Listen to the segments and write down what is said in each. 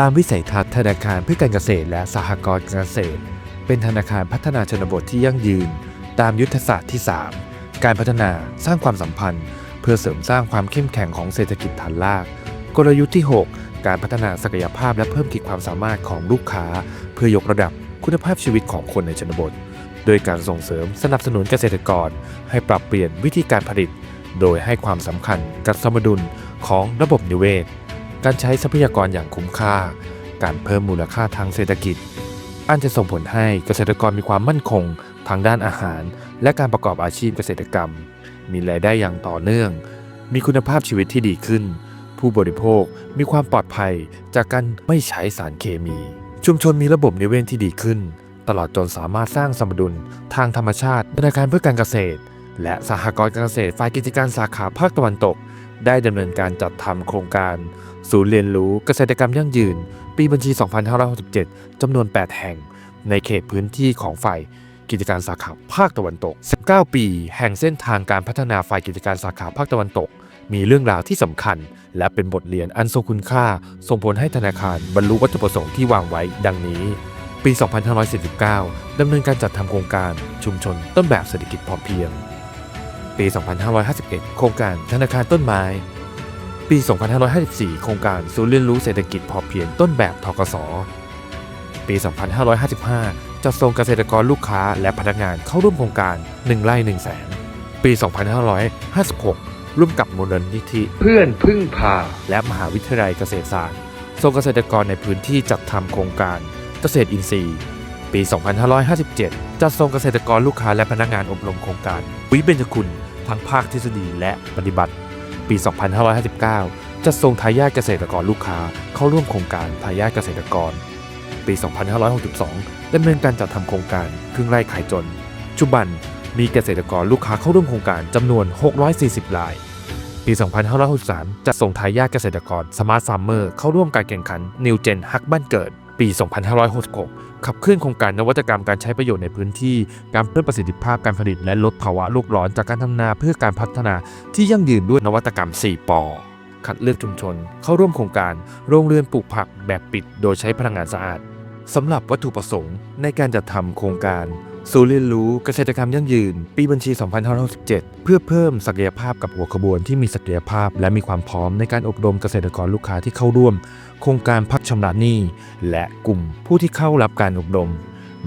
ตามวิสัยทัศน์ธนาคารเพื่อการเกษตรและสหกรณ์การเกษตร เป็นธนาคารพัฒนาชนบทที่ยั่งยืน ตามยุทธศาสตร์ที่ 3 การพัฒนาสร้างความสัมพันธ์ เพื่อเสริมสร้างความเข้มแข็งของเศรษฐกิจฐานราก กลยุทธ์ที่ 6 การพัฒนาศักยภาพและเพิ่มขีดความสามารถของลูกค้า เพื่อยกระดับคุณภาพชีวิตของคนในชนบท โดยการส่งเสริมสนับสนุนเกษตรกร ให้ปรับเปลี่ยนวิธีการผลิต โดยให้ความสำคัญกับสมดุลของระบบนิเวศ การใช้ทรัพยากรอย่างคุ้มค่า การเพิ่มมูลค่าทางเศรษฐกิจ อันจะส่งผลให้เกษตรกรมีความมั่นคง ทางด้านอาหาร และการประกอบอาชีพเกษตรกรรม มีรายได้อย่างต่อเนื่อง มีคุณภาพชีวิตที่ดีขึ้น ผู้บริโภคมีความปลอดภัยจากการไม่ใช้สารเคมี ชุมชนมีระบบนิเวศที่ดีขึ้น ตลอดจนสามารถสร้างสมดุลทางธรรมชาติธนาคารเพื่อการเกษตร และสหกรณ์การเกษตรฝ่ายกิจการสาขาภาคตะวันตก ได้ดำเนินการจัดทำโครงการ ศูนย์เรียนรู้เกษตรกรรมยั่งยืน ปีบัญชี 2567 จำนวน 8 แห่ง ในเขตพื้นที่ของฝ่ายกิจการสาขาภาคตะวันตก 19 ปี แห่งเส้นทางการพัฒนาฝ่ายกิจการสาขาภาคตะวันตก มีเรื่องราวที่สำคัญ และเป็นบทเรียนอันทรงคุณค่า ส่งผลให้ธนาคารบรรลุวัตถุประสงค์ที่วางไว้ดังนี้ ปี 2549ดำเนินการจัดทำโครงการชุมชนต้นแบบเศรษฐกิจพอเพียง ปี 2551 โครงการธนาคารต้นไม้ ปี 2554 โครงการศูนย์เรียนรู้เศรษฐกิจพอเพียงต้นแบบทกสปี 2555 จัดส่งเกษตรกรลูกค้าและพนักงานเข้าร่วมโครงการ 1ไร่1แสน ปี 2556 ร่วมกับมูลนิธิ เพื่อนพึ่งพา และมหาวิทยาลัยเกษตรศาสตร์ส่งเกษตรกรในพื้นที่จัดทำโครงการเกษตรอินทรีย์ ปี 2557 จัดส่งเกษตรกรลูกค้าและพนักงานอบรมโครงการวิเบญจคุณ ทั้งภาคทฤษฎีและปฏิบัติ ปี 2559 จัดส่งทายาทเกษตรกรลูกค้าเข้าร่วมโครงการทายาทเกษตรกร ปี 2562ดำเนินการจัดทำโครงการครึ่งไร่ขายจนจุบันมีเกษตรกรลูกค้าเข้าร่วมโครงการจำนวน 640ราย ปี 2563 จัดส่งทายาทเกษตรกร Smart Farmer เข้าร่วมการแข่งขัน New Gen ฮักบ้านเกิด ปี 2566 ขับเคลื่อนโครงการนวัตกรรมการใช้ประโยชน์ในพื้นที่ การเพิ่มประสิทธิภาพการผลิตและลดภาวะโลกร้อนจากการทำนาเพื่อการพัฒนาที่ยั่งยืนด้วยนวัตกรรม 4 ปอคัดเลือกชุมชน เข้าร่วมโครงการ โรงเรือนปลูกผักแบบปิด โดยใช้พลังงานสะอาดสำหรับวัตถุประสงค์ในการจัดทำโครงการ ศูนย์เรียนรู้เกษตรกรรมยั่งยืน ปีบัญชี 2567 เพื่อเพิ่มศักยภาพกับหัวขบวนที่มีศักยภาพ และมีความพร้อมในการอบรมเกษตรกรลูกค้าที่เข้าร่วม โครงการพักชำระหนี้ และกลุ่มผู้ที่เข้ารับการอบรม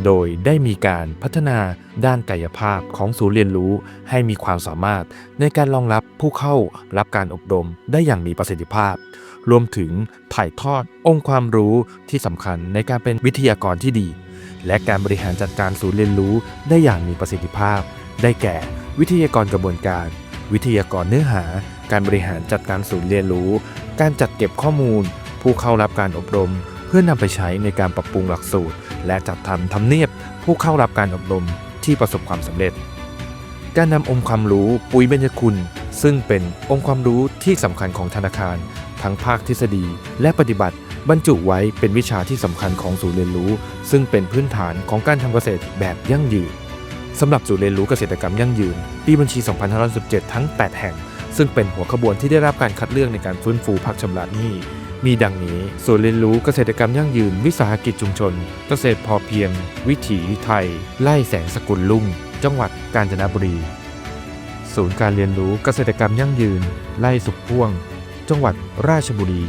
โดยได้มีการพัฒนาด้านกายภาพของศูนย์เรียนรู้ให้มีความสามารถในการรองรับผู้เข้ารับการอบรมได้อย่างมีประสิทธิภาพ รวมถึงถ่ายทอดองค์ความรู้ที่สำคัญในการเป็นวิทยากรที่ดี และการบริหารจัดการศูนย์เรียนรู้ได้อย่างมีประสิทธิภาพ ได้แก่ วิทยากรกระบวนการ วิทยากรเนื้อหา การบริหารจัดการศูนย์เรียนรู้ การจัดเก็บข้อมูล ผู้เข้ารับการอบรม เพื่อนำไปใช้ในการปรับปรุงหลักสูตร และจัดทำทำเนียบผู้เข้ารับการอบรมที่ประสบความสำเร็จ การนำองค์ความรู้ปุ๋ยเบญจคุณ ซึ่งเป็นองค์ความรู้ที่สำคัญของธนาคาร ทั้งภาคทฤษฎีและปฏิบัติ บรรจุไว้เป็นวิชาที่สำคัญของศูนย์เรียนรู้ ซึ่งเป็นพื้นฐานของการทำเกษตรแบบยั่งยืนสำหรับศูนย์เรียนรู้เกษตรกรรมยั่งยืน ปีบัญชี 2517 ทั้ง 8 แห่ง ซึ่งเป็นหัวขบวนที่ได้รับการคัดเลือกในการฟื้นฟูพักชำระหนี้ มีดังนี้ศูนย์เรียนรู้เกษตรกรรมยั่งยืนวิสาหกิจชุมชน เกษตรพอเพียง วิถีไทย ไล่แสงสกุลลุ่ง จังหวัดกาญจนบุรี ศูนย์การเรียนรู้เกษตรกรรมยั่งยืน ไล่สุขพ่วง จังหวัดราชบุรี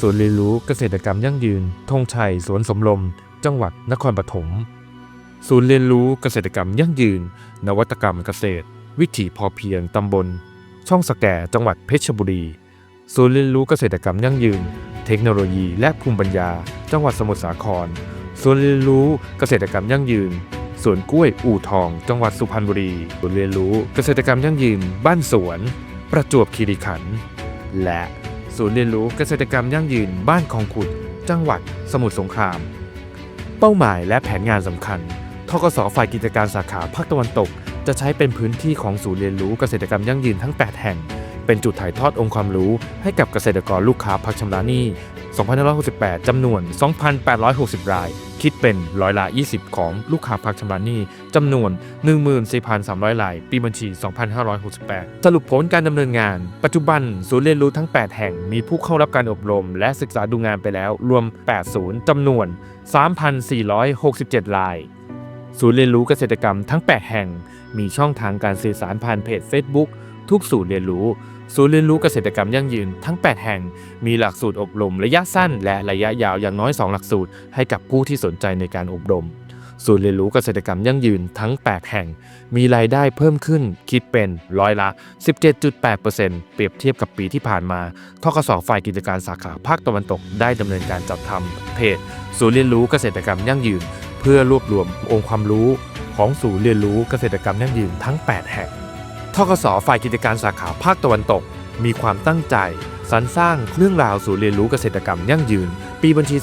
ศูนย์เรียนรู้เกษตรกรรมยั่งยืนธงชัยสวนสมลม จังหวัดนครปฐม ศูนย์เรียนรู้เกษตรกรรมยั่งยืน นวัตกรรมเกษตร วิถีพอเพียงตำบล ช่องสแกจังหวัดเพชรบุรี ศูนย์เรียนรู้เกษตรกรรมยั่งยืน เทคโนโลยี และภูมิปัญญา จังหวัดสมุทรสาคร ศูนย์เรียนรู้เกษตรกรรมยั่งยืน สวนกล้วยอู่ทอง จังหวัดสุพรรณบุรี ศูนย์เรียนรู้เกษตรกรรมยั่งยืน บ้านสวน ประจวบคีรีขันธ์และศูนย์เรียนรู้เกษตรกรรมยั่งยืน บ้านคองขุด จังหวัดสมุทรสงคราม เป้าหมายและแผนงานสำคัญทกสฝ่ายกิจการสาขาภาคตะวันตก จะใช้เป็นพื้นที่ของศูนย์เรียนรู้เกษตรกรรมยั่งยืนทั้ง 8 แห่ง เป็นจุดถ่ายทอดองค์ความรู้ให้กับเกษตรกรลูกค้าพักชำระหนี้ 2568 จำนวน 2,860 ราย คิดเป็นร้อยละ 20 ของลูกค้าพักชำระหนี้จำนวน 14,300 ราย ปีบัญชี 2568 สรุปผลการดำเนินงาน ปัจจุบันศูนย์เรียนรู้ทั้ง 8 แห่งมีผู้เข้ารับการอบรม และศึกษาดูงานไปแล้วรวม 8 ศูนย์จำนวน 3,467 รายศูนย์เรียนรู้เกษตรกรรมทั้ง 8 แห่ง มีช่องทางการสื่อสารผ่านเพจ Facebook ทุกศูนย์เรียนรู้ ศูนย์เรียนรู้เกษตรกรรมยั่งยืนทั้ง 8 แห่ง มีหลักสูตรอบรมระยะสั้น และระยะยาวอย่างน้อย 2 หลักสูตร ให้กับผู้ที่สนใจในการอบรม ศูนย์เรียนรู้เกษตรกรรมยั่งยืนทั้ง 8 แห่ง มีรายได้เพิ่มขึ้นคิดเป็นร้อยละ 17.8%เปรียบเทียบกับปีที่ผ่านมาทกสฝ่ายกิจการสาขาภาคตะวันตกได้ดำเนินการจัดทำเพจ ศูนย์เรียนรู้เกษตรกรรมยั่งยืน เพื่อรวบรวมองค์ความรู้ของศูนย์เรียนรู้เกษตรกรรมยั่งยืนทั้ง 8 แห่ง ทกสฝ่ายกิจการสาขาภาคตะวันตก มีความตั้งใจสรรสร้างเรื่องราวศูนย์เรียนรู้เกษตรกรรมยั่งยืน ปีบัญชี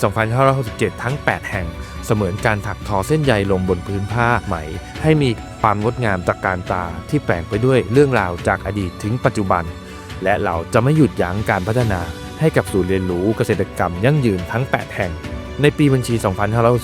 2567 ทั้ง 8 แห่ง เสมือนการถักทอเส้นใยลงบนพื้นผ้าไหม ให้มีความงดงามตระการตาที่แฝงไปด้วยเรื่องราวจากอดีตถึงปัจจุบัน และเราจะไม่หยุดยั้งการพัฒนาให้กับศูนย์เรียนรู้เกษตรกรรมยั่งยืนทั้ง 8 แห่ง ในปีบัญชี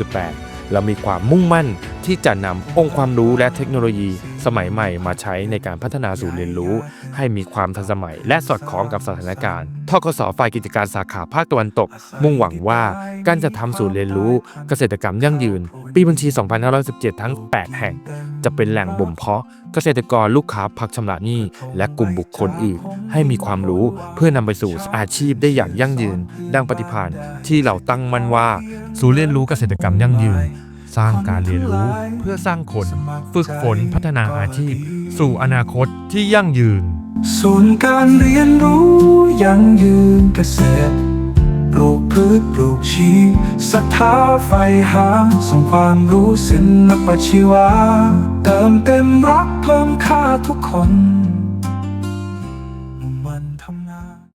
2568 เรามีความมุ่งมั่นที่จะนำองค์ความรู้และเทคโนโลยี สมัยใหม่มาใช้ในการพัฒนาศูนย์เรียนรู้ ให้มีความทันสมัย และสอดคล้องกับสถานการณ์ทกสฝ่ายกิจการสาขาภาคตะวันตก มุ่งหวังว่าการจะทำศูนย์เรียนรู้ เกษตรกรรมยั่งยืน ปีบัญชี 2517 ทั้ง 8 แห่ง จะเป็นแหล่งบ่มเพาะเกษตรกรลูกค้าพักชำระหนี้ และกลุ่มบุคคลอื่น ให้มีความรู้เพื่อนำไปสู่อาชีพได้อย่างยั่งยืน ดังปฏิภาณที่เราตั้งมั่นว่า ศูนย์เรียนรู้เกษตรกรรมยั่งยืน สร้างการเรียนรู้เพื่อสร้างคน ฝึกฝนพัฒนาอาชีพ สู่อนาคตที่ยั่งยืน ศูนย์การเรียนรู้ยั่งยืนเกษตรปลูกพืชปลูกชีพศรัทธาไฟหาส่งความรู้ศิลปชีวา เติมเต็มรักเพิ่มค่าทุกคน